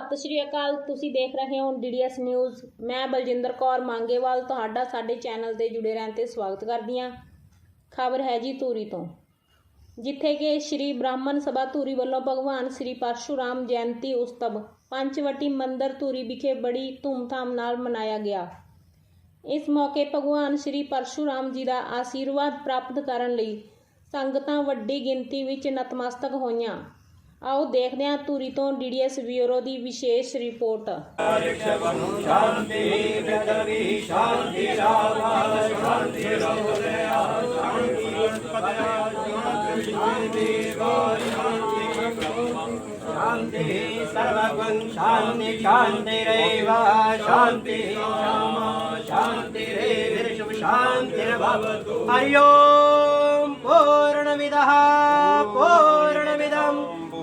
ਸਤਿ ਸ਼੍ਰੀ ਅਕਾਲ। ਤੁਸੀਂ ਦੇਖ ਰਹੇ ਹੋ ਡੀਡੀਐਸ ਨਿਊਜ਼। ਮੈਂ ਬਲਜਿੰਦਰ ਕੌਰ ਮੰਗੇਵਾਲ ਤੁਹਾਡਾ ਸਾਡੇ ਚੈਨਲ ਤੇ ਜੁੜੇ ਰਹਿਣ ਤੇ ਸਵਾਗਤ ਕਰਦੀ ਹਾਂ। ਖਬਰ ਹੈ ਜੀ ਧੂਰੀ ਤੋਂ। ਜਿੱਥੇ ਕਿ ਸ਼੍ਰੀ ਬ੍ਰਾਹਮਣ ਸਭਾ ਧੂਰੀ ਵੱਲੋਂ ਭਗਵਾਨ ਸ਼੍ਰੀ ਪਰਸ਼ੂਰਾਮ ਜਯੰਤੀ ਉਤਸਵ ਪੰਚਵਟੀ ਮੰਦਰ ਧੂਰੀ ਵਿਖੇ ਬੜੀ ਧੂਮਧਾਮ ਨਾਲ ਮਨਾਇਆ ਗਿਆ। ਇਸ ਮੌਕੇ ਭਗਵਾਨ ਸ਼੍ਰੀ ਪਰਸ਼ੂਰਾਮ ਜੀ ਦਾ ਆਸ਼ੀਰਵਾਦ ਪ੍ਰਾਪਤ ਕਰਨ ਲਈ ਸੰਗਤਾਂ ਵੱਡੀ ਗਿਣਤੀ ਵਿੱਚ ਨਤਮਸਤਕ ਹੋਈਆਂ। ਆਓ ਦੇਖਦੇ ਹਾਂ ਧੂਰੀ ਤੋਂ ਡੀਡੀਐਸ ਬਿਊਰੋ ਦੀ ਵਿਸ਼ੇਸ਼ ਰਿਪੋਰਟ शान्ति सर्वगं शान्ति शान्तिरेव शान्तिः क्षमा शान्तिरेव शान्तिर्भवतु हरि ओम् पूर्णमिदः पूर्णमिदं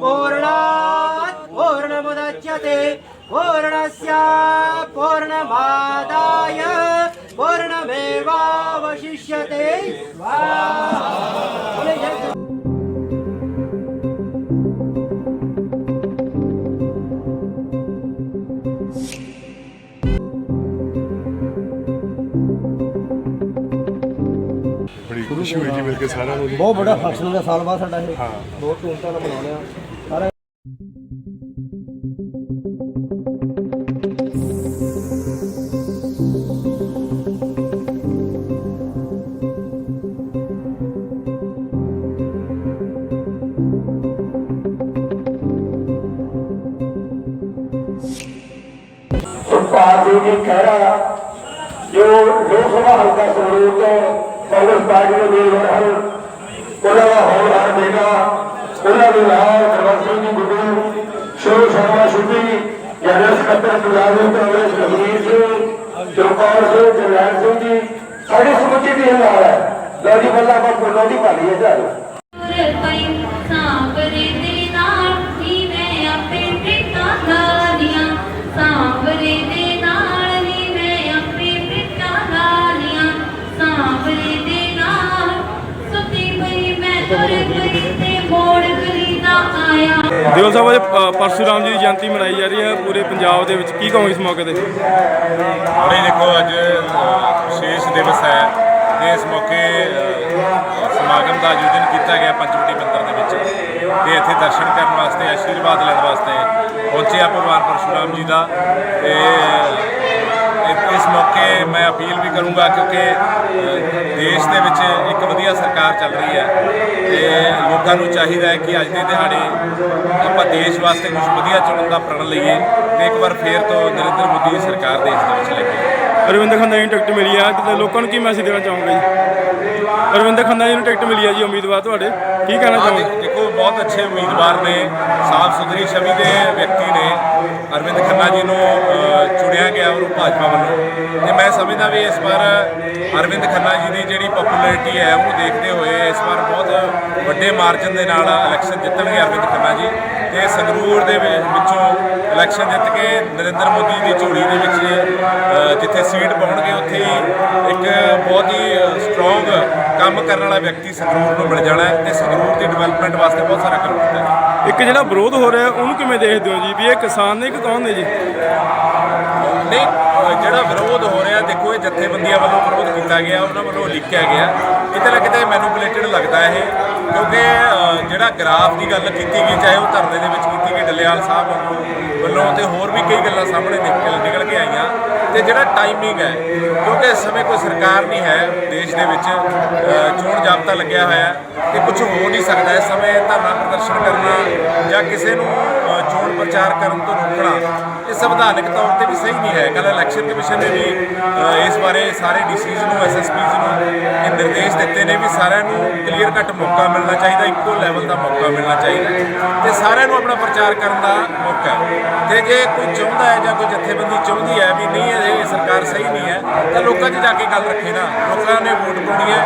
पूर्णात् पूर्णमुदच्यते पूर्णस्य पूर्णमादाय पूर्णमेवावशिष्यते स्वाहा ਬੜੀ ਖੁਸ਼ੀ ਹੋਈ ਜੀ ਮਿਲ ਕੇ ਸਾਰਿਆਂ ਨੂੰ ਜੀ ਬਹੁਤ ਵੱਡਾ ਫੰਕਸ਼ਨ ਹੁੰਦਾ ਸਾਲ ਬਾਅਦ ਸਾਡਾ ਇਹ ਹਾਂ ਬਹੁਤ ਧੂਮਧਾਮ ਨਾਲ ਮਨਾਉਂਦੇ ਆ ਸਾਰਾ ਸੁਖਪਾਲ ਜੀ ਜੀ ਖਹਿਰਾ ਜੋ ਲੋਕ ਸਭਾ ਹਲਕਾ ਸੰਗਰੂਰ ਤੋਂ ਕਾਂਗਰਸ ਪਾਰਟੀ ਦੇ ਉਮੀਦਵਾਰ ਹਨ ਉਹਨਾਂ ਦਾ ਹੌਲਦਾਰ ਬੇਟਾ ਉਹਨਾਂ ਦੇ ਨਾਲ ਸਰਵਰ ਸਿੰਘ ਜੀ ਗੁੱਡੂ ਸ਼ਿਵ ਸ਼ਰਮਾ ਸ਼ੁੱਧੀ ਜਨਰਲ ਸਕੱਤਰ ਪੰਜਾਬ ਦੇ ਕਾਂਗਰਸ ਲਖਵੀਰ ਸਿੰਘ ਚੌਕੌਰ ਸਿੰਘ ਜਰਨੈਲ ਸਿੰਘ ਜੀ ਸਾਡੀ ਸਮੁੱਚੀ ਟੀਮ ਨਾਲ ਹੈ ਲਓ ਪਈ ਤੇ ਸਾਹਿਬ, ਅੱਜ ਪਰਸ਼ੂਰਾਮ ਜੀ ਦੀ ਜਯੰਤੀ ਮਨਾਈ ਜਾ ਰਹੀ ਹੈ। ਪੂਰੇ ਪੰਜਾਬ ਦੇ ਵਿੱਚ ਕੀ ਕਹੋਗੇ ਇਸ ਮੌਕੇ ਤੇ? ਹੁਣੇ ਦੇਖੋ, ਅੱਜ ਵਿਸ਼ੇਸ਼ ਦਿਵਸ ਹੈ ਤੇ ਇਸ ਮੌਕੇ ਸਮਾਗਮ ਦਾ ਆਯੋਜਨ ਕੀਤਾ ਗਿਆ ਪੰਚਵਟੀ ਮੰਦਿਰ ਦੇ ਵਿੱਚ ਤੇ ਇੱਥੇ ਦਰਸ਼ਨ ਕਰਨ ਵਾਸਤੇ, ਆਸ਼ੀਰਵਾਦ ਲੈਣ ਵਾਸਤੇ ਪਹੁੰਚਿਆ ਭਗਵਾਨ ਪਰਸ਼ੂਰਾਮ ਜੀ ਦਾ ਤੇ ਇਸ ਮੌਕੇ ਮੈਂ ਅਪੀਲ ਵੀ ਕਰੂੰਗਾ ਕਿਉਂਕਿ ਦੇਸ਼ ਦੇ ਵਿੱਚ ਇੱਕ ਵਧੀਆ ਸਰਕਾਰ ਚੱਲ ਰਹੀ ਹੈ ਤੇ ਲੋਕਾਂ ਨੂੰ ਚਾਹੀਦਾ ਹੈ ਕਿ ਅੱਜ ਦੇ ਦਿਹਾੜੇ ਆਪਾਂ ਦੇਸ਼ ਵਾਸਤੇ ਕੁਝ ਵਧੀਆ ਚੁਣਨ ਦਾ ਪ੍ਰਣ ਲਈਏ ਤੇ ਇੱਕ ਵਾਰ ਫੇਰ ਤੋਂ ਨਰਿੰਦਰ ਮੋਦੀ ਦੀ ਸਰਕਾਰ ਦੇਸ਼ ਦੇ ਵਿੱਚ ਲੈ ਕੇ। ਅਰਵਿੰਦ ਖੰਨਾ ਜੀ ਨੂੰ ਟਿਕਟ ਮਿਲੀ ਆ ਤੇ ਲੋਕਾਂ ਨੂੰ ਕੀ ਮੈਸੇਜ ਦੇਣਾ ਚਾਹੋਗੇ ਜੀ? ਅਰਵਿੰਦ ਖੰਨਾ ਜੀ ਨੂੰ ਟਿਕਟ ਮਿਲੀ ਆ ਜੀ ਉਮੀਦਵਾਰ ਤੁਹਾਡੇ। ਕੀ ਕਹਿਣਾ ਹਾਂ, ਚਾਹੋਗੇ? ਦੇ- ਦੇਖੋ ਬਹੁਤ ਅੱਛੇ ਉਮੀਦਵਾਰ ਨੇ ਸਾਫ਼ ਸੁਥਰੀ ਛਵੀ ਦੇ ਵਿਅਕਤੀ ਨੇ। ਅਰਵਿੰਦ ਖੰਨਾ ਜੀ ਨੂੰ ਚੁਣਿਆ ਗਿਆ ਉਹ ਭਾਜਪਾ ਵੱਲੋਂ। ਤੇ ਮੈਂ ਸਮਝਦਾ ਵੀ ਇਸ ਵਾਰ ਅਰਵਿੰਦ ਖੰਨਾ ਜੀ ਦੀ ਜਿਹੜੀ ਪਪੂਲੈਰਿਟੀ ਹੈ ਉਹ ਦੇਖਦੇ ਹੋਏ ਇਸ ਵਾਰ ਬਹੁਤ ਵੱਡੇ ਮਾਰਜਨ ਦੇ ਨਾਲ ਇਲੈਕਸ਼ਨ ਜਿੱਤਣਗੇ ਅਰਵਿੰਦ ਖੰਨਾ ਜੀ। ਤੇ ਸੰਗਰੂਰ ਦੇ ਵਿੱਚੋਂ ਇਲੈਕਸ਼ਨ ਜਿੱਤ ਕੇ ਨਰਿੰਦਰ ਮੋਦੀ ਦੀ ਝੋਲੀ ਦੇ ਵਿੱਚ ਜਿੱਥੇ ਸੀਟ ਪਾਉਣਗੇ, ਉੱਥੇ ਹੀ ਇੱਕ ਬਹੁਤ ਹੀ ਸਟਰੋਂਗ ਕੰਮ ਕਰਨ ਵਾਲਾ ਵਿਅਕਤੀ ਸੰਗਰੂਰ ਨੂੰ ਮਿਲ ਜਾਣਾ ਹੈ ਤੇ ਸੰਗਰੂਰ ਦੀ ਡਿਵੈਲਪਮੈਂਟ ਵਾਸਤੇ ਬਹੁਤ ਸਾਰਾ ਕੰਮ ਕੀਤਾ ਹੈ। ਇੱਕ ਜਿਹੜਾ ਵਿਰੋਧ ਹੋ ਰਿਹਾ, ਉਹਨੂੰ ਕਿਵੇਂ ਦੇਖਦੇ ਹੋ ਜੀ? ਵੀ ਇਹ ਕਿਸਾਨ ਨੇ ਕਿ ਕੌਣ ਨੇ ਜੀ? ਨਹੀਂ, ਜਿਹੜਾ ਵਿਰੋਧ ਹੋ ਰਿਹਾ, ਦੇਖੋ ਇਹ ਜਥੇਬੰਦੀਆਂ ਵੱਲੋਂ ਵਿਰੋਧ ਕੀਤਾ ਗਿਆ, ਉਹਨਾਂ ਵੱਲੋਂ ਲਿਖਿਆ ਗਿਆ। ਕਿਤੇ ਨਾ ਕਿਤੇ ਮੈਨੂਪੂਲੇਟਡ ਲੱਗਦਾ ਇਹ, ਕਿਉਂਕਿ ਜਿਹੜਾ ਗ੍ਰਾਫ ਦੀ ਗੱਲ ਕੀਤੀ ਗਈ, ਚਾਹੇ ਉਹ ਧਰਨੇ ਦੇ ਵਿੱਚ ਕੀਤੀ ਗਈ, ਡੱਲੇਵਾਲ ਸਾਹਿਬ ਵੱਲੋਂ- ਵੱਲੋਂ ਤੇ ਹੋਰ ਵੀ ਕਈ ਗੱਲਾਂ ਸਾਹਮਣੇ ਨਿਕਲ ਨਿਕਲ ਕੇ ਆਈਆਂ। ਤੇ ਜਿਹੜਾ ਟਾਈਮਿੰਗ ਹੈ, ਕਿਉਂਕਿ ਇਸ ਸਮੇਂ ਕੋਈ ਸਰਕਾਰ ਨਹੀਂ ਹੈ ਦੇਸ਼ ਦੇ ਵਿੱਚ ਚੋਣ ਜਾਬਤਾ ਲੱਗਿਆ ਹੋਇਆ ਹੈ ਤੇ ਕੁਝ ਹੋ ਨਹੀਂ ਸਕਦਾ। ਇਸ ਸਮੇਂ ਧਰਨਾ ਪ੍ਰਦਰਸ਼ਨ ਕਰਨਾ ਜਾਂ ਕਿਸੇ ਨੂੰ ਚੋਣ ਪ੍ਰਚਾਰ ਕਰਨ ਤੋਂ ਰੋਕਣਾ, ਇਹ ਸੰਵਿਧਾਨਕ ਤੌਰ ਤੇ ਵੀ ਸਹੀ ਨਹੀਂ ਹੈ। ਕੱਲ ਇਲੈਕਸ਼ਨ ਕਮਿਸ਼ਨ ਨੇ ਵੀ ਇਸ ਬਾਰੇ ਸਾਰੇ ਡੀਸੀਜ਼ ਨੂੰ ਐਸਐਸਪੀਜ਼ ਨੂੰ ਇਹ ਨਿਰਦੇਸ਼ ਦਿੱਤੇ ਨੇ ਵੀ ਸਾਰਿਆਂ ਨੂੰ ਕਲੀਅਰ ਕੱਟ ਮੌਕਾ ਮਿਲਣਾ ਚਾਹੀਦਾ, ਇੱਕੋ ਲੈਵਲ ਦਾ ਮੌਕਾ ਮਿਲਣਾ ਚਾਹੀਦਾ। ਤੇ ਸਾਰਿਆਂ ਨੂੰ ਆਪਣਾ ਪ੍ਰਚਾਰ ਕਰਨ ਦਾ ਮੌਕਾ ਹੈ। ਤੇ ਜੇ ਕੋਈ ਚਾਹੁੰਦਾ ਹੈ ਜਾਂ ਕੋਈ ਜਥੇਬੰਦੀ ਚਾਹੁੰਦੀ ਹੈ ਵੀ ਨਹੀਂ ਇਹ ਸਰਕਾਰ ਸਹੀ ਨਹੀਂ ਹੈ ਤਾਂ ਲੋਕਾਂ 'ਚ ਜਾ ਕੇ ਗੱਲ ਰੱਖੇ ਨਾ। ਲੋਕਾਂ ਨੇ ਵੋਟ ਪਾਉਣੀ ਹੈ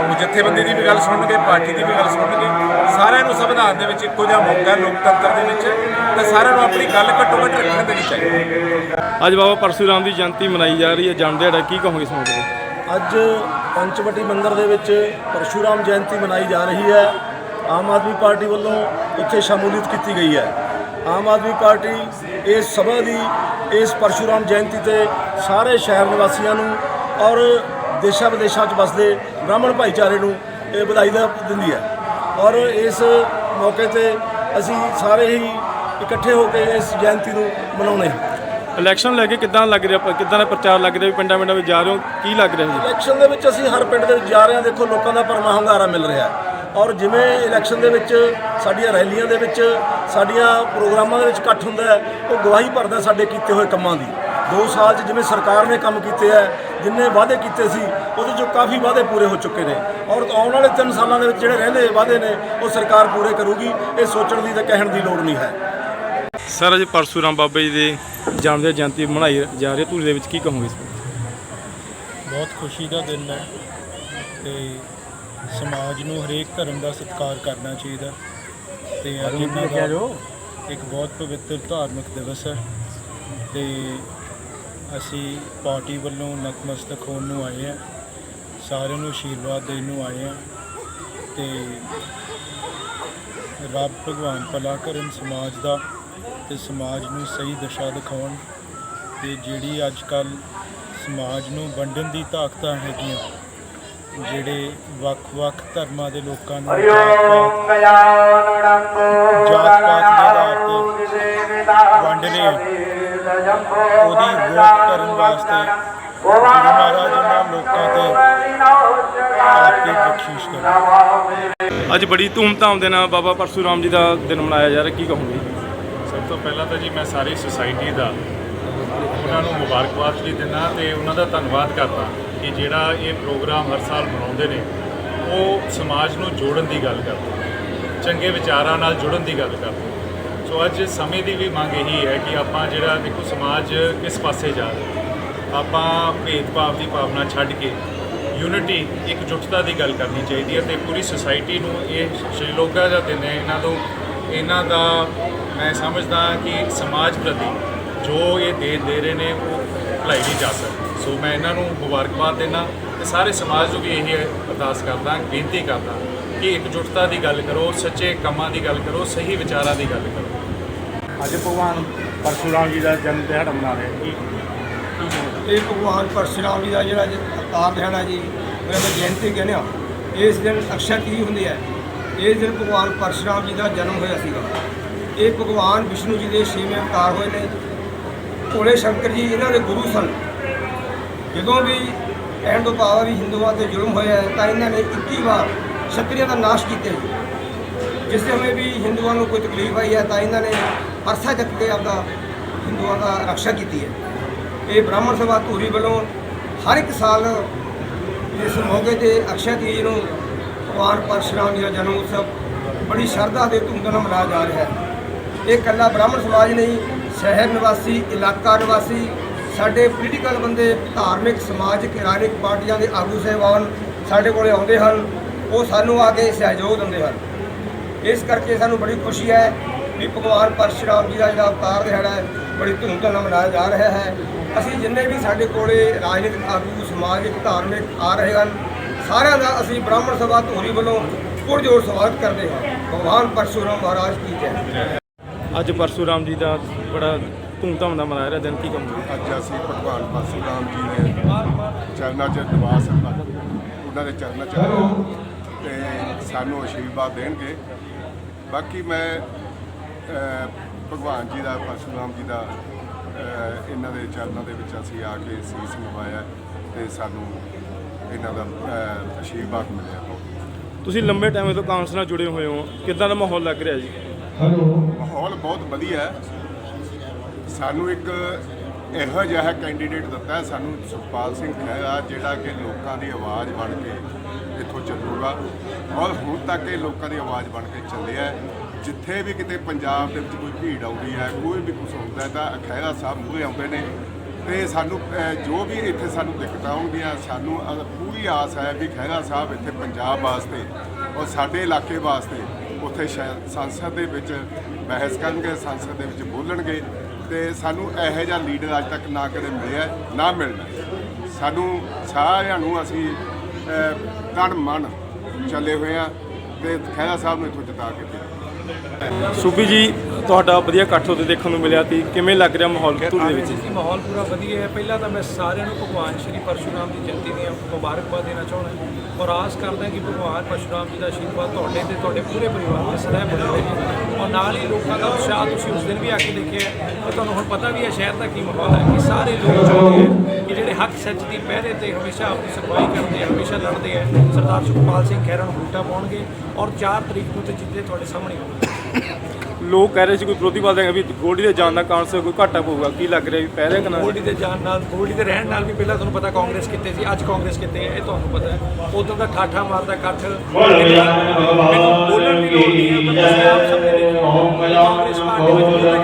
ਉਹ ਜਥੇਬੰਦੀ ਦੀ ਵੀ ਗੱਲ ਸੁਣਨਗੇ ਪਾਰਟੀ ਦੀ ਵੀ ਗੱਲ ਸੁਣਨਗੇ। ਸਾਰਿਆਂ ਨੂੰ ਸੰਵਿਧਾਨ ਦੇ ਵਿੱਚ ਇੱਕੋ ਜਿਹਾ ਮੌਕਾ ਹੈ ਲੋਕਤੰਤਰ ਦੇ ਵਿੱਚ ਤੇ ਸਾਰਿਆਂ ਨੂੰ ਆਪਣੀ ਗੱਲ ਘੱਟੋ ਘੱਟ ਰੱਖਣ ਦੇਣੀ ਚਾਹੀਦੀ ਹੈ। ਅੱਜ ਬਾਬਾ ਪਰਸ਼ੂਰਾਮ ਦੀ ਜਯੰਤੀ ਮਨਾਈ ਜਾ ਰਹੀ ਹੈ। ਜਨਮ ਦਿਹਾੜਾ ਕੀ ਕਹੋਗੇ ਇਸ ਮੌਕੇ ਤੇ? ਅੱਜ ਪੰਚਵਟੀ ਮੰਦਿਰ ਦੇ ਵਿੱਚ ਪਰਸ਼ੂਰਾਮ ਜਯੰਤੀ ਮਨਾਈ ਜਾ ਰਹੀ ਹੈ। ਆਮ ਆਦਮੀ ਪਾਰਟੀ ਵੱਲੋਂ ਇੱਥੇ ਸ਼ਮੂਲੀਅਤ ਕੀਤੀ ਗਈ ਹੈ। ਆਮ ਆਦਮੀ ਪਾਰਟੀ ਇਸ ਸਭਾ ਦੀ ਇਸ ਪਰਸ਼ੂਰਾਮ ਜਯੰਤੀ ਤੇ ਸਾਰੇ ਸ਼ਹਿਰ ਨਿਵਾਸੀਆਂ ਨੂੰ ਔਰ ਦੇਸ਼ਾਂ ਵਿਦੇਸ਼ਾਂ 'ਚ ਵਸਦੇ ਬ੍ਰਾਹਮਣ ਭਾਈਚਾਰੇ ਨੂੰ ਇਹ ਵਧਾਈ ਦਾ ਦਿੰਦੀ ਹੈ। ਔਰ ਇਸ ਮੌਕੇ ਤੇ ਅਸੀਂ ਸਾਰੇ ਹੀ ਇਕੱਠੇ ਹੋ ਕੇ ਇਸ ਜਯੰਤੀ ਨੂੰ ਮਨਾਉਣੇ ਹਾਂ। ਇਲੈਕਸ਼ਨ ਲੈ ਕੇ ਕਿੱਦਾਂ ਲੱਗ ਰਿਹਾ ਕਿੱਦਾਂ ਦਾ ਪ੍ਰਚਾਰ ਲੱਗ ਰਿਹਾ ਵੀ ਪਿੰਡਾਂ ਪਿੰਡਾਂ ਵਿੱਚ ਜਾ ਰਹੇ ਹੋ? ਕੀ ਲੱਗ ਰਿਹਾ ਜੀ? ਇਲੈਕਸ਼ਨ ਦੇ ਵਿੱਚ ਅਸੀਂ ਹਰ ਪਿੰਡ ਦੇ ਵਿੱਚ ਜਾ ਰਹੇ ਹਾਂ ਦੇਖੋ ਲੋਕਾਂ ਦਾ ਪਰਮਾ ਹੁੰਗਾਰਾ ਮਿਲ ਰਿਹਾ ਹੈ। ਔਰ ਜਿਵੇਂ ਇਲੈਕਸ਼ਨ ਦੇ ਵਿੱਚ ਸਾਡੀਆਂ ਰੈਲੀਆਂ ਦੇ ਵਿੱਚ ਸਾਡੀਆਂ ਪ੍ਰੋਗਰਾਮਾਂ ਦੇ ਵਿੱਚ ਇਕੱਠ ਹੁੰਦਾ ਹੈ ਉਹ ਗਵਾਹੀ ਭਰਦਾ ਸਾਡੇ ਕੀਤੇ ਹੋਏ ਕੰਮਾਂ ਦੀ। 2 ਸਾਲ 'ਚ ਜਿਵੇਂ ਸਰਕਾਰ ਨੇ ਕੰਮ ਕੀਤੇ ਹੈ ਜਿੰਨੇ ਵਾਅਦੇ ਕੀਤੇ ਸੀ ਉਹਦੇ 'ਚੋਂ ਕਾਫੀ ਵਾਅਦੇ ਪੂਰੇ ਹੋ ਚੁੱਕੇ ਨੇ। ਔਰ ਆਉਣ ਵਾਲੇ 3 ਸਾਲਾਂ ਦੇ ਵਿੱਚ ਜਿਹੜੇ ਰਹਿੰਦੇ ਵਾਅਦੇ ਨੇ ਉਹ ਸਰਕਾਰ ਪੂਰੇ ਕਰੂਗੀ ਇਹ ਸੋਚਣ ਦੀ ਤੇ ਕਹਿਣ ਦੀ ਲੋੜ ਨਹੀਂ ਹੈ। ਸਰ ਅੱਜ ਪਰਸ਼ੂਰਾਮ ਬਾਬਾ ਜੀ ਦੇ ਜਨਮ ਦਿਨ ਜਯੰਤੀ ਮਨਾਈ ਜਾ ਰਹੀ ਹੈ। ਧੂਰੀ ਦੇ ਵਿੱਚ ਕੀ ਕਹੋਗੇ? ਬਹੁਤ ਖੁਸ਼ੀ ਦਾ ਦਿਨ ਹੈ ਤੇ ਸਮਾਜ ਨੂੰ ਹਰੇਕ ਧਰਮ ਦਾ ਸਤਿਕਾਰ ਕਰਨਾ ਚਾਹੀਦਾ ਤੇ ਅੱਜ ਇਹਨਾਂ ਦਾ ਇੱਕ ਬਹੁਤ ਪਵਿੱਤਰ ਧਾਰਮਿਕ ਦਿਵਸ ਹੈ ਤੇ ਅਸੀਂ ਪਾਰਟੀ ਵੱਲੋਂ ਨਤਮਸਤਕ ਹੋਣ ਨੂੰ ਆਏ ਹਾਂ। ਸਾਰਿਆਂ ਨੂੰ ਆਸ਼ੀਰਵਾਦ ਦੇਣ ਨੂੰ ਆਏ ਹਾਂ ਤੇ ਰੱਬ ਭਗਵਾਨ ਭਲਾ ਕਰਨ ਸਮਾਜ ਦਾ ਤੇ ਸਮਾਜ ਨੂੰ ਸਹੀ ਦਿਸ਼ਾ ਦਿਖਾਉਣ ਤੇ ਜਿਹੜੀ ਅੱਜ ਕੱਲ ਸਮਾਜ ਨੂੰ ਵੰਡਣ ਦੀ ਤਾਕਤਾਂ ਹੈਗੀਆਂ। ਜਿਹੜੇ ਵੱਖ-ਵੱਖ ਧਰਮਾਂ ਦੇ ਲੋਕਾਂ ਨੂੰ ਜਾਤ-ਪਾਤ ਦੇ ਆਧਾਰ ਤੇ ਵੰਡ ਰਹੇ। ਉਹਦੀ ਵਿਰੋਧ ਕਰਨ ਵਾਸਤੇ ਗੁਰੂ ਮਹਾਰਾਜ ਇਹਨਾਂ ਲੋਕਾਂ ਤੇ ਆਪਕੀ ਬਖਸ਼ਿਸ਼ ਕਰੇ ਅੱਜ ਬੜੀ ਧੂਮਧਾਮ ਦੇ ਨਾਲ ਬਾਬਾ ਪਰਸ਼ੂਰਾਮ ਜੀ ਦਾ ਦਿਨ ਮਨਾਇਆ ਜਾ ਰਿਹਾ ਕੀ ਕਹੋਗੇ ਸਭ ਤੋਂ ਪਹਿਲਾਂ ਤਾਂ ਜੀ ਮੈਂ ਸਾਰੀ ਸੁਸਾਇਟੀ ਦਾ ਉਹਨਾਂ ਨੂੰ ਮੁਬਾਰਕਬਾਦ ਵੀ ਦਿੰਦਾ ਤੇ ਉਹਨਾਂ ਦਾ ਧੰਨਵਾਦ ਕਰਦਾ ਕਿ ਜਿਹੜਾ ਇਹ ਪ੍ਰੋਗਰਾਮ ਹਰ ਸਾਲ ਮਨਾਉਂਦੇ ਨੇ, ਉਹ ਸਮਾਜ ਨੂੰ ਜੋੜਨ ਦੀ ਗੱਲ ਕਰਦੇ ਚੰਗੇ ਵਿਚਾਰਾਂ ਨਾਲ ਜੁੜਨ ਦੀ ਗੱਲ ਕਰਦੇ ਸੋ ਅੱਜ ਸਮੇਂ ਦੀ ਵੀ ਮੰਗ ਇਹੀ ਹੈ ਕਿ ਆਪਾਂ ਜਿਹੜਾ ਦੇਖੋ ਸਮਾਜ ਕਿਸ ਪਾਸੇ ਜਾ ਰਿਹਾ ਆਪਾਂ ਭੇਦਭਾਵ ਦੀ ਭਾਵਨਾ ਛੱਡ ਕੇ ਯੂਨਿਟੀ, ਇਕਜੁੱਟਤਾ ਦੀ ਗੱਲ ਕਰਨੀ ਚਾਹੀਦੀ ਹੈ ਤੇ ਪੂਰੀ ਸੁਸਾਇਟੀ ਨੂੰ ਇਹ ਸ਼੍ਰੀਲੋਕਾ ਦਾ ਦਿਨ ਹੈ, ਇਹਨਾਂ ਤੋਂ, ਇਹਨਾਂ ਦਾ ਮੈਂ ਸਮਝਦਾ ਕਿ ਸਮਾਜ ਪ੍ਰਤੀ ਜੋ ਇਹ ਦੇ ਦੇ ਰਹੇ ਨੇ, ਉਹ ਭੁਲਾਈ ਨਹੀਂ ਜਾ ਸਕਦੀ। ਸੋ ਮੈਂ ਇਹਨਾਂ ਨੂੰ ਮੁਬਾਰਕਬਾਦ ਦਿੰਦਾ ਤੇ ਸਾਰੇ ਸਮਾਜ ਨੂੰ ਵੀ ਇਹ ਅਰਦਾਸ ਕਰਦਾ ਬੇਨਤੀ ਕਰਦਾ ਕਿ ਇਕਜੁੱਟਤਾ ਦੀ ਗੱਲ ਕਰੋ ਸੱਚੇ ਕੰਮਾਂ ਦੀ ਗੱਲ ਕਰੋ ਸਹੀ ਵਿਚਾਰਾਂ ਦੀ ਗੱਲ ਕਰੋ। ਅੱਜ ਭਗਵਾਨ ਪਰਸ਼ੂਰਾਮ ਜੀ ਦਾ ਜਨਮ ਦਿਹਾੜਾ ਮਨਾ ਰਹੇ। ਇਹ ਭਗਵਾਨ ਪਰਸ਼ੁਰਾਮ ਜੀ ਦਾ ਜਿਹੜਾ ਅਵਤਾਰ ਦਿਹਾੜਾ ਜੀ ਉਹਦਾ ਆਪਾਂ ਜਯੰਤੀ ਕਹਿੰਦੇ ਆ। ਇਸ ਦਿਨ ਅਕਸ਼ਰ ਕੀ ਹੁੰਦੀ ਹੈ। ਇਸ ਦਿਨ ਭਗਵਾਨ ਪਰਸ਼ੁਰਾਮ ਜੀ ਦਾ ਜਨਮ ਹੋਇਆ ਸੀਗਾ। ਇਹ ਭਗਵਾਨ ਵਿਸ਼ਨੂੰ ਜੀ ਦੇ ਛੇਵੇਂ ਅਵਤਾਰ ਹੋਏ ਨੇ। ਭੋਲੇ ਸ਼ੰਕਰ ਜੀ, ਇਹਨਾਂ ਦੇ ਗੁਰੂ ਸਨ। ਜਦੋਂ ਵੀ ਕਹਿਣ ਤੋਂ ਭਾਵ ਵੀ ਹਿੰਦੂਆਂ ਤੇ ਜ਼ੁਲਮ ਹੋਇਆ ਤਾਂ ਇਹਨਾਂ ਨੇ 21 ਵਾਰ ਛਤਰੀਆਂ ਦਾ ਨਾਸ਼ ਕੀਤਾ। ਜਿਸ ਸਮੇਂ ਵੀ ਹਿੰਦੂਆਂ ਨੂੰ ਕੋਈ ਤਕਲੀਫ ਆਈ ਹੈ, ਤਾਂ ਇਹਨਾਂ ਨੇ ਅਰਸਾ ਚੱਕ ਕੇ ਆਪਦਾ ਹਿੰਦੂਆਂ ਦਾ ਰੱਖਿਆ ਕੀਤੀ ਹੈ। ਇਹ ਬ੍ਰਾਹਮਣ ਸਭਾ ਧੂਰੀ ਵੱਲੋਂ ਹਰ ਇੱਕ ਸਾਲ ਇਸ ਮੌਕੇ ਤੇ ਅਕਸ਼ੈ ਤੀਜ ਨੂੰ ਭਗਵਾਨ ਪਰਸ਼ੁਰਾਮ ਜੀ ਦਾ ਜਨਮ ਉਤਸਵ ਬੜੀ ਸ਼ਰਧਾ ਦੇ ਧੂਮਧਾਮ ਨਾਲ ਮਨਾਇਆ ਜਾ ਰਿਹਾ ਹੈ। ਇਹ ਇਕੱਲਾ ਬ੍ਰਾਹਮਣ ਸਮਾਜ ਨਹੀਂ ਸ਼ਹਿਰ ਨਿਵਾਸੀ, ਇਲਾਕਾ ਨਿਵਾਸੀ, ਸਾਡੇ ਪੋਲੀਟੀਕਲ ਬੰਦੇ, ਧਾਰਮਿਕ, ਸਮਾਜਿਕ, ਰਾਜਨੀਤਿਕ ਪਾਰਟੀਆਂ ਦੇ ਆਗੂ ਸਹਿਬਾਨ ਸਾਡੇ ਕੋਲੇ ਆਉਂਦੇ ਹਨ। ਉਹ ਸਾਨੂੰ ਆ ਕੇ ਸਹਿਯੋਗ ਦਿੰਦੇ ਹਨ। ਇਸ ਕਰਕੇ ਸਾਨੂੰ ਬੜੀ ਖੁਸ਼ੀ ਹੈ ਵੀ ਭਗਵਾਨ ਪਰਸ਼ੁਰਾਮ ਜੀ ਦਾ ਜਿਹੜਾ ਅਵਤਾਰ ਦਿਹਾੜਾ ਹੈ, ਬੜੀ ਧੂਮਧਾਮ ਨਾਲ ਮਨਾਇਆ ਜਾ ਰਿਹਾ ਹੈ। ਅਸੀਂ ਜਿੰਨੇ ਵੀ ਸਾਡੇ ਕੋਲੇ ਰਾਜਨੀਤਿਕ ਆਗੂ, ਸਮਾਜਿਕ, ਧਾਰਮਿਕ ਆ ਰਹੇ ਹਨ, ਸਾਰਿਆਂ ਦਾ ਅਸੀਂ ਬ੍ਰਾਹਮਣ ਸਭਾ ਧੂਰੀ ਵੱਲੋਂ ਪੁਰਜੋਰ ਸਵਾਗਤ ਕਰਦੇ ਹਾਂ। ਭਗਵਾਨ ਪਰਸ਼ੁਰਾਮ ਮਹਾਰਾਜ ਕੀ ਜੈ ਅੱਜ ਪਰਸ਼ੁਰਾਮ ਜੀ ਦਾ ਬੜਾ ਧੂਮਧਾਮ ਨਾਲ ਮਨਾਇਆ ਰਿਹਾ ਦਿਨ ਕੀ ਕਹੋਗੇ ਅੱਜ ਅਸੀਂ ਭਗਵਾਨ ਪਰਸ਼ੁਰਾਮ ਜੀ ਦੇ ਚਰਨਾਂ 'ਚ ਨਿਵਾਸ ਉਹਨਾਂ ਦੇ ਚਰਨਾਂ 'ਚ ਆਏ ਹਾਂ ਤੇ ਸਾਨੂੰ ਆਸ਼ੀਰਵਾਦ ਦੇਣਗੇ। ਬਾਕੀ ਮੈਂ ਭਗਵਾਨ ਜੀ ਦਾ ਪਰਸ਼ੁਰਾਮ ਜੀ ਦਾ ਇਹਨਾਂ ਦੇ ਚਰਨਾਂ ਦੇ ਵਿੱਚ ਅਸੀਂ ਆ ਕੇ ਸੀਸ ਨਿਵਾਇਆ ਤੇ ਸਾਨੂੰ ਇਹਨਾਂ ਦਾ ਆਸ਼ੀਰਵਾਦ ਮਿਲਿਆ। ਤੁਸੀਂ ਲੰਬੇ ਟਾਈਮ ਤੋਂ ਕਾਂਗਰਸ ਨਾਲ ਜੁੜੇ ਹੋਏ ਹੋ। ਕਿੱਦਾਂ ਦਾ ਮਾਹੌਲ ਲੱਗ ਰਿਹਾ ਜੀ? ਮਾਹੌਲ ਬਹੁਤ ਵਧੀਆ ਹੈ। ਸਾਨੂੰ ਇੱਕ ਇਹੋ ਜਿਹਾ ਕੈਂਡੀਡੇਟ ਦਿੱਤਾ ਸਾਨੂੰ ਸੁਖਪਾਲ ਸਿੰਘ ਖਹਿਰਾ ਜਿਹੜਾ ਕਿ ਲੋਕਾਂ ਦੀ ਆਵਾਜ਼ ਬਣ ਕੇ ਇੱਥੋਂ ਚੱਲੂਗਾ। ਔਰ ਹੁਣ ਤੱਕ ਇਹ ਲੋਕਾਂ ਦੀ ਆਵਾਜ਼ ਬਣ ਕੇ ਚੱਲਿਆ ਜਿੱਥੇ ਵੀ ਕਿਤੇ ਪੰਜਾਬ ਦੇ ਵਿੱਚ ਕੋਈ ਭੀੜ ਆਉਂਦੀ ਹੈ, ਕੋਈ ਵੀ ਕੁਝ ਹੁੰਦਾ ਤਾਂ ਖਹਿਰਾ ਸਾਹਿਬ ਮੂਹਰੇ ਆਉਂਦੇ ਨੇ। ਤੇ ਸਾਨੂੰ ਜੋ ਵੀ ਇੱਥੇ ਸਾਨੂੰ ਦਿੱਕਤਾਂ ਆਉਂਦੀਆਂ, ਸਾਨੂੰ ਪੂਰੀ ਆਸ ਹੈ ਵੀ ਖਹਿਰਾ ਸਾਹਿਬ ਇੱਥੇ ਪੰਜਾਬ ਵਾਸਤੇ ਔਰ ਸਾਡੇ ਇਲਾਕੇ ਵਾਸਤੇ ਉੱਥੇ ਸ਼ਾਇਦ ਸੰਸਦ ਦੇ ਵਿੱਚ ਬਹਿਸ ਕਰਨਗੇ, ਸੰਸਦ ਦੇ ਵਿੱਚ ਬੋਲਣਗੇ। ਤੇ ਸਾਨੂੰ ਇਹੋ ਜਿਹਾ ਲੀਡਰ ਅੱਜ ਤੱਕ ਨਾ ਕਦੇ ਮਿਲਿਆ, ਨਾ ਮਿਲਣਾ। ਸਾਨੂੰ ਸਾਰਿਆਂ ਨੂੰ ਅਸੀਂ ਤਨ ਮਨ ਚੱਲੇ ਹੋਏ ਆ ਤੇ ਖਹਿਰਾ ਸਾਹਿਬ ਨੂੰ ਇੱਥੋਂ ਜਿਤਾ ਕੇ ਭੇਜਾਂਗੇ ਸੂਬੀ ਜੀ ਤੁਹਾਡਾ ਵਧੀਆ ਇਕੱਠ ਉੱਥੇ ਦੇਖਣ ਨੂੰ ਮਿਲਿਆ ਤੇ ਕਿਵੇਂ ਲੱਗ ਰਿਹਾ ਮਾਹੌਲ ਧੂਰੀ ਦੇ ਵਿੱਚ? ਜੀ ਮਾਹੌਲ ਪੂਰਾ ਵਧੀਆ ਹੈ। ਪਹਿਲਾਂ ਤਾਂ ਮੈਂ ਸਾਰਿਆਂ ਨੂੰ ਭਗਵਾਨ ਸ਼੍ਰੀ ਪਰਸ਼ੁਰਾਮ ਦੀ ਜਯੰਤੀ ਦੀਆਂ ਮੁਬਾਰਕਬਾਦ ਦੇਣਾ ਚਾਹੁੰਦਾ ਔਰ ਆਸ ਕਰਦਾ ਕਿ ਭਗਵਾਨ ਪਰਸ਼ੁਰਾਮ ਜੀ ਦਾ ਆਸ਼ੀਰਵਾਦ ਤੁਹਾਡੇ ਤੇ ਤੁਹਾਡੇ ਪੂਰੇ ਪਰਿਵਾਰ ਤੇ ਸਦਾ ਬਣਾ ਰਹੇ। ਔਰ ਨਾਲ ਹੀ ਲੋਕਾਂ ਦਾ ਉਤਸ਼ਾਹ ਤੁਸੀਂ ਉਸ ਦਿਨ ਵੀ ਆ ਕੇ ਦੇਖਿਆ ਤੇ ਤੁਹਾਨੂੰ ਹੁਣ ਪਤਾ ਵੀ ਹੈ ਸ਼ਹਿਰ ਦਾ ਕੀ ਮਾਹੌਲ ਹੈ ਕਿ ਸਾਰੇ ਲੋਕ ਚਾਹੁੰਦੇ ਹੈ ਕਿ ਜਿਹੜੇ ਹੱਕ ਸੱਚ ਦੀ ਪਹਿਰੇ ਤੇ ਹਮੇਸ਼ਾ ਆਪਣੀ ਸਫ਼ਾਈ ਕਰਦੇ ਹੈ ਹਮੇਸ਼ਾ ਲੜਦੇ ਹੈ ਸਰਦਾਰ ਸੁਖਪਾਲ ਸਿੰਘ ਖਹਿਰਾ ਨੂੰ ਵੋਟਾਂ ਪਾਉਣਗੇ ਔਰ 4 ਤਰੀਕ ਨੂੰ ਤੇ ਜਿੱਤੇ ਤੁਹਾਡੇ ਸਾਹਮਣੇ ਹੋਣਗੇ ਲੋਕ ਕਹਿ ਰਹੇ ਸੀ ਕੋਈ ਵਿਰੋਧੀ ਪਾਰਟੀ ਵੀ ਗੋਲਡੀ ਦੇ ਜਾਣ ਦਾ ਕਾਂਸ ਕੋਈ ਘਾਟਾ ਪਊਗਾ। ਕੀ ਲੱਗ ਰਿਹਾ ਵੀ ਪੈ ਰਿਹਾ ਕਿ ਨਾ? ਗੋਲਡੀ ਦੇ ਜਾਣ ਨਾਲ ਗੋਲਡੀ ਦੇ ਰਹਿਣ ਨਾਲ ਵੀ ਪਹਿਲਾਂ ਤੁਹਾਨੂੰ ਪਤਾ ਕਾਂਗਰਸ ਕਿੱਥੇ ਸੀ ਅੱਜ ਕਾਂਗਰਸ ਕਿੱਥੇ ਹੈ ਇਹ ਤੁਹਾਨੂੰ ਪਤਾ ਹੈ। ਉਦੋਂ ਦਾ ਠਾਠਾ ਮਾਰਦਾ ਇਕੱਠ। ਮੈਨੂੰ ਬੋਲਣ ਦੀ ਲੋੜ ਨਹੀਂ ਹੈ ਪਰ ਤੁਸੀਂ ਆਪ ਸਭ ਨੇ ਦੇਖਿਆ ਕਾਂਗਰਸ ਪਾਰਟੀ ਵਿੱਚ ਜਿਹੜਾ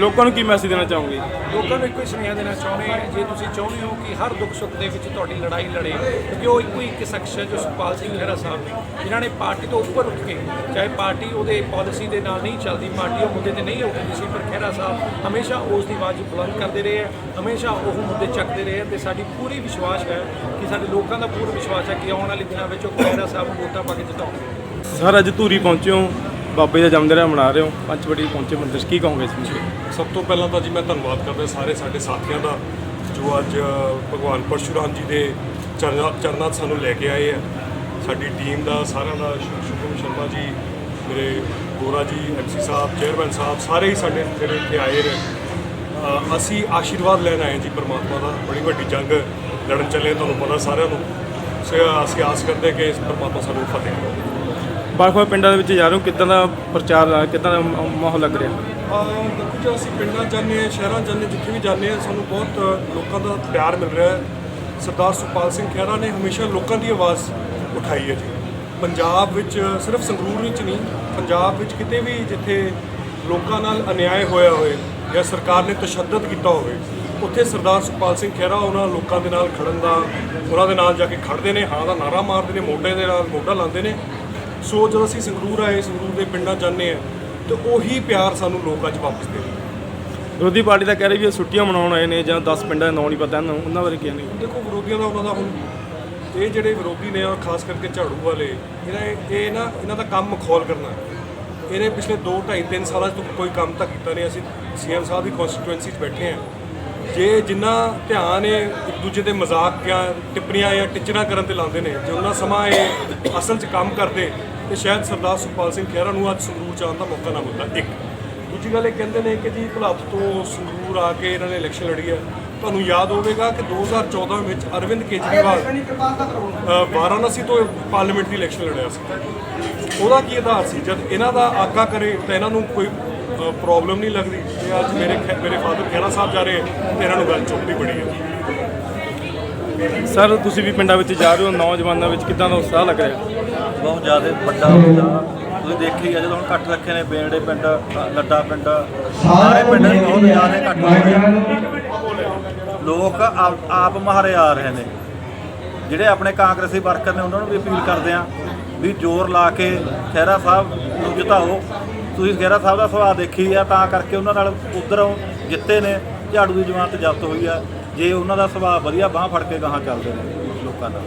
ਲੋਕਾਂ ਨੂੰ ਕੀ ਮੈਸੇਜ ਦੇਣਾ ਚਾਹੋਗੇ? ਲੋਕਾਂ ਨੂੰ ਇੱਕੋ ਹੀ ਸੁਨੇਹਾ ਦੇਣਾ ਚਾਹੁੰਦੇ ਹਾਂ ਜੇ ਤੁਸੀਂ ਚਾਹੁੰਦੇ ਹੋ ਕਿ ਹਰ ਦੁੱਖ ਸੁੱਖ ਦੇ ਵਿੱਚ ਤੁਹਾਡੀ ਲੜਾਈ ਲੜੇ ਕਿਉਂਕਿ ਉਹ ਇੱਕੋ ਹੀ ਇੱਕ ਸ਼ਖਸ ਹੈ ਜੋ ਸੁਖਪਾਲ ਸਿੰਘ ਖਹਿਰਾ ਸਾਹਿਬ ਨੇ। ਜਿਨ੍ਹਾਂ ਨੇ ਪਾਰਟੀ ਤੋਂ ਉੱਪਰ ਉੱਠ ਕੇ ਚਾਹੇ ਪਾਰਟੀ ਉਹਦੇ ਪਾਲਿਸੀ ਦੇ ਨਾਲ ਨਹੀਂ ਚੱਲਦੀ ਪਾਰਟੀ ਉਹ ਮੁੱਦੇ ਤੇ ਨਹੀਂ ਉੱਠਦੀ ਸੀ ਪਰ ਖਹਿਰਾ ਸਾਹਿਬ ਹਮੇਸ਼ਾ ਉਸ ਦੀ ਆਵਾਜ਼ ਬੁਲੰਦ ਕਰਦੇ ਰਹੇ ਹੈ ਹਮੇਸ਼ਾ ਉਹ ਮੁੱਦੇ ਚੱਕਦੇ ਰਹੇ ਹੈ ਤੇ ਸਾਡੀ ਪੂਰੀ ਵਿਸ਼ਵਾਸ ਹੈ ਕਿ ਸਾਡੇ ਲੋਕਾਂ ਦਾ ਪੂਰਾ ਵਿਸ਼ਵਾਸ ਹੈ ਕਿ ਆਉਣ ਵਾਲੇ ਦਿਨਾਂ ਵਿੱਚ ਉਹ ਖਹਿਰਾ ਸਾਹਿਬ ਨੂੰ ਵੋਟਾਂ ਪਾ ਕੇ ਜਿਤਾਉਣਗੇ। ਸਰ ਅੱਜ ਧੂਰੀ ਪਹੁੰਚੇ ਹੋ। ਬਾਬੇ ਦਾ ਜਨਮ ਦਿਨ ਮਨਾ ਰਹੇ ਹੋ ਪੰਚਵਟੀ ਪਹੁੰਚੇ ਮੰਦਿਰ 'ਚ ਕੀ ਕਹੋਗੇ ਇਸ ਵਿੱਚ ਸਭ ਤੋਂ ਪਹਿਲਾਂ ਤਾਂ ਜੀ ਮੈਂ ਧੰਨਵਾਦ ਕਰਦਾ ਸਾਰੇ ਸਾਡੇ ਸਾਥੀਆਂ ਦਾ ਜੋ ਅੱਜ ਭਗਵਾਨ ਪਰਸ਼ੁਰਾਮ ਜੀ ਦੇ ਚਰਨਾਂ ਚਰਨਾਂ 'ਚ ਸਾਨੂੰ ਲੈ ਕੇ ਆਏ ਆ। ਸਾਡੀ ਟੀਮ ਦਾ ਸਾਰਿਆਂ ਦਾ ਸ਼ੁ- ਸ਼ੁਭਮ ਸ਼ਰਮਾ ਜੀ ਮੇਰੇ ਗੋਰਾ ਜੀ ਐਮਸੀ ਸਾਹਿਬ ਚੇਅਰਮੈਨ ਸਾਹਿਬ ਸਾਰੇ ਹੀ ਸਾਡੇ ਜਿਹੜੇ ਇੱਥੇ ਆਏ ਨੇ। ਅ, ਅਸੀਂ ਆਸ਼ੀਰਵਾਦ ਲੈਣ ਆਏ ਜੀ ਪਰਮਾਤਮਾ ਦਾ ਬੜੀ ਵੱਡੀ ਜੰਗ ਲੜਨ ਚੱਲੇ ਤੁਹਾਨੂੰ ਪਤਾ ਸਾਰਿਆਂ ਨੂੰ। ਸੋ ਅਸੀਂ ਆਸ ਕਰਦੇ ਕਿ ਇਸ ਪਰਮਾਤਮਾ ਸਾਨੂੰ ਫਤਿਹ ਕਰੇ ਵੱਖ ਵੱਖ ਪਿੰਡਾਂ ਦੇ ਵਿੱਚ ਜਾ ਰਹੇ ਹੋ ਕਿੱਦਾਂ ਦਾ ਪ੍ਰਚਾਰ ਕਿੱਦਾਂ ਦਾ ਮ- ਮਾਹੌਲ ਲੱਗ ਰਿਹਾ? ਦੇਖੋ ਜੀ ਅਸੀਂ ਪਿੰਡਾਂ 'ਚ ਜਾਂਦੇ ਹਾਂ ਸ਼ਹਿਰਾਂ 'ਚ ਜਾਂਦੇ ਹਾਂ, ਜਿੱਥੇ ਵੀ ਜਾਂਦੇ ਹਾਂ ਸਾਨੂੰ ਬਹੁਤ ਲੋਕਾਂ ਦਾ ਪਿਆਰ ਮਿਲ ਰਿਹਾ ਹੈ। ਸਰਦਾਰ ਸੁਖਪਾਲ ਸਿੰਘ ਖਹਿਰਾ ਨੇ ਹਮੇਸ਼ਾ ਲੋਕਾਂ ਦੀ ਆਵਾਜ਼ ਉਠਾਈ ਹੈ ਜੀ। ਪੰਜਾਬ ਵਿੱਚ ਸਿਰਫ ਸੰਗਰੂਰ ਵਿੱਚ ਨਹੀਂ ਪੰਜਾਬ ਵਿੱਚ ਕਿਤੇ ਵੀ ਜਿੱਥੇ ਲੋਕਾਂ ਨਾਲ ਅਨਿਆਏ ਹੋਇਆ ਹੋਵੇ ਜਾਂ ਸਰਕਾਰ ਨੇ ਤਸ਼ੱਦਦ ਕੀਤਾ ਹੋਵੇ ਉੱਥੇ ਸਰਦਾਰ ਸੁਖਪਾਲ ਸਿੰਘ ਖਹਿਰਾ ਉਹਨਾਂ ਲੋਕਾਂ ਦੇ ਨਾਲ ਖੜਨ ਦਾ ਉਹਨਾਂ ਦੇ ਨਾਲ ਜਾ ਕੇ ਖੜਦੇ ਨੇ ਹਾਂ ਦਾ ਨਾਰਾ ਮਾਰਦੇ ਨੇ ਮੋਢੇ ਦੇ ਨਾਲ ਮੋਢਾ ਲਾਉਂਦੇ ਨੇ। ਸੋ ਜਦੋਂ ਅਸੀਂ ਸੰਗਰੂਰ ਆਏ ਸੰਗਰੂਰ ਦੇ ਪਿੰਡਾਂ ਜਾਂਦੇ ਆ ਤੇ ਉਹੀ ਪਿਆਰ ਸਾਨੂੰ ਲੋਕ ਅੱਜ ਵਾਪਸ ਦੇ ਰਹੇ। ਵਿਰੋਧੀ ਪਾਰਟੀ ਦਾ ਕਹਿ ਰਹੀ ਵੀ ਇਹ ਛੁੱਟੀਆਂ ਮਨਾਉਣ ਆਏ ਨੇ ਜਾਂ 10 ਪਿੰਡਾਂ ਦੇ ਨਾਂ ਨਹੀਂ ਪਤਾ ਇਹਨਾਂ ਨੂੰ ਉਹਨਾਂ ਬਾਰੇ ਕੀ ਨਹੀਂ ਦੇਖੋ ਵਿਰੋਧੀਆਂ ਦਾ ਉਹਨਾਂ ਦਾ ਹੁਣ ਇਹ ਜਿਹੜੇ ਵਿਰੋਧੀ ਨੇ ਆ ਖਾਸ ਕਰਕੇ ਝਾੜੂ ਵਾਲੇ ਇਹਨਾਂ ਇਹ ਨਾ ਇਹਨਾਂ ਦਾ ਕੰਮ ਮਖੌਲ ਕਰਨਾ। ਇਹਨੇ ਪਿਛਲੇ 2 2.5 3 ਸਾਲਾਂ ਤਾਂ ਕੋਈ ਕੰਮ ਤਾਂ ਕੀਤਾ ਨਹੀਂ। ਅਸੀਂ ਸੀਐਮ ਸਾਹਿਬ ਦੀ ਕਨਸਟੀਟੂਐਂਸੀ 'ਚ ਬੈਠੇ ਆ ਜੇ ਜਿੰਨਾ ਧਿਆਨ ਇਹ ਇੱਕ ਦੂਜੇ ਦੇ ਮਜ਼ਾਕ ਜਾਂ ਟਿੱਪਣੀਆਂ ਜਾਂ ਟਿਚਰਾਂ ਕਰਨ ਤੇ ਲਾਉਂਦੇ ਨੇ ਜੇ ਉਹਨਾਂ ਸਮਾਂ ਇਹ ਅਸਲ 'ਚ ਕੰਮ ਕਰਦੇ ਤੇ ਸ਼ਾਇਦ ਸਰਦਾਰ ਸੁਖਪਾਲ ਸਿੰਘ ਖਹਿਰਾ ਨੂੰ ਅੱਜ ਸੰਗਰੂਰ ਆਉਣ ਦਾ ਮੌਕਾ ਨਾ ਮਿਲਦਾ ਇੱਕ। ਦੂਜੀ ਗੱਲ ਇਹ ਕਹਿੰਦੇ ਨੇ ਕਿ ਜੀ ਭੁਲੱਥ ਤੋਂ ਸੰਗਰੂਰ ਆ ਕੇ ਇਹਨਾਂ ਨੇ ਇਲੈਕਸ਼ਨ ਲੜੀ ਹੈ। ਤੁਹਾਨੂੰ ਯਾਦ ਹੋਵੇਗਾ ਕਿ 2014 ਵਿੱਚ ਅਰਵਿੰਦ ਕੇਜਰੀਵਾਲ ਵਾਰਾਣਸੀ ਤੋਂ ਪਾਰਲੀਮੈਂਟ ਦੀ ਇਲੈਕਸ਼ਨ ਲੜਿਆ ਸੀ। ਉਹਦਾ ਕੀ ਆਧਾਰ ਸੀ? ਜਦ ਇਹਨਾਂ ਦਾ ਆਗਾ ਕਰੇ ਤਾਂ ਇਹਨਾਂ ਨੂੰ ਕੋਈ ਪ੍ਰੋਬਲਮ ਨਹੀਂ ਲੱਗਦੀ। ਤੇ ਅੱਜ ਮੇਰੇ ਮੇਰੇ ਫਾਦਰ ਖਹਿਰਾ ਸਾਹਿਬ ਜਾ ਰਹੇ ਹੈ ਤੇ ਇਹਨਾਂ ਨੂੰ ਗੱਲ ਚੁੱਪਦੀ ਬੜੀ ਹੈ ਸਰ ਤੁਸੀਂ ਵੀ ਪਿੰਡਾਂ ਵਿੱਚ ਜਾ ਰਹੇ ਹੋ ਨੌਜਵਾਨਾਂ ਵਿੱਚ ਕਿੱਦਾਂ ਦਾ ਉਤਸ਼ਾਹ ਲੱਗ ਰਿਹਾ? ਬਹੁਤ ਜ਼ਿਆਦਾ ਵੱਡਾ ਹੁੰਦਾ ਤੁਸੀਂ ਦੇਖੀ ਆ ਜਦੋਂ ਹੁਣ ਇਕੱਠ ਰੱਖੇ ਨੇ ਬੇੜੇ ਪਿੰਡ ਲੱਡਾ ਪਿੰਡ ਸਾਰੇ ਪਿੰਡ ਬਹੁਤ ਜ਼ਿਆਦਾ ਇਕੱਠ ਲੋਕ ਆਪ- ਆਪ ਮਹਾਰੇ ਆ ਰਹੇ ਨੇ। ਜਿਹੜੇ ਆਪਣੇ ਕਾਂਗਰਸੀ ਵਰਕਰ ਨੇ ਉਹਨਾਂ ਨੂੰ ਵੀ ਅਪੀਲ ਕਰਦੇ ਆ ਵੀ ਜ਼ੋਰ ਲਾ ਕੇ ਖਹਿਰਾ ਸਾਹਿਬ ਨੂੰ ਜਿਤਾਓ। ਤੁਸੀਂ ਖਹਿਰਾ ਸਾਹਿਬ ਦਾ ਸੁਭਾਅ ਦੇਖੀ ਆ, ਤਾਂ ਕਰਕੇ ਉਹਨਾਂ ਨਾਲ ਉਧਰੋਂ ਜਿੱਤੇ ਨੇ, ਝਾੜੂ ਦੀ ਜਮਾਤ ਜ਼ਬਤ ਹੋਈ ਆ। ਜੇ ਉਹਨਾਂ ਦਾ ਸੁਭਾਅ ਵਧੀਆ ਬਾਹ ਫੜ ਕੇ ਗਾਹਾਂ ਚੱਲਦੇ ਨੇ ਲੋਕਾਂ ਦਾ।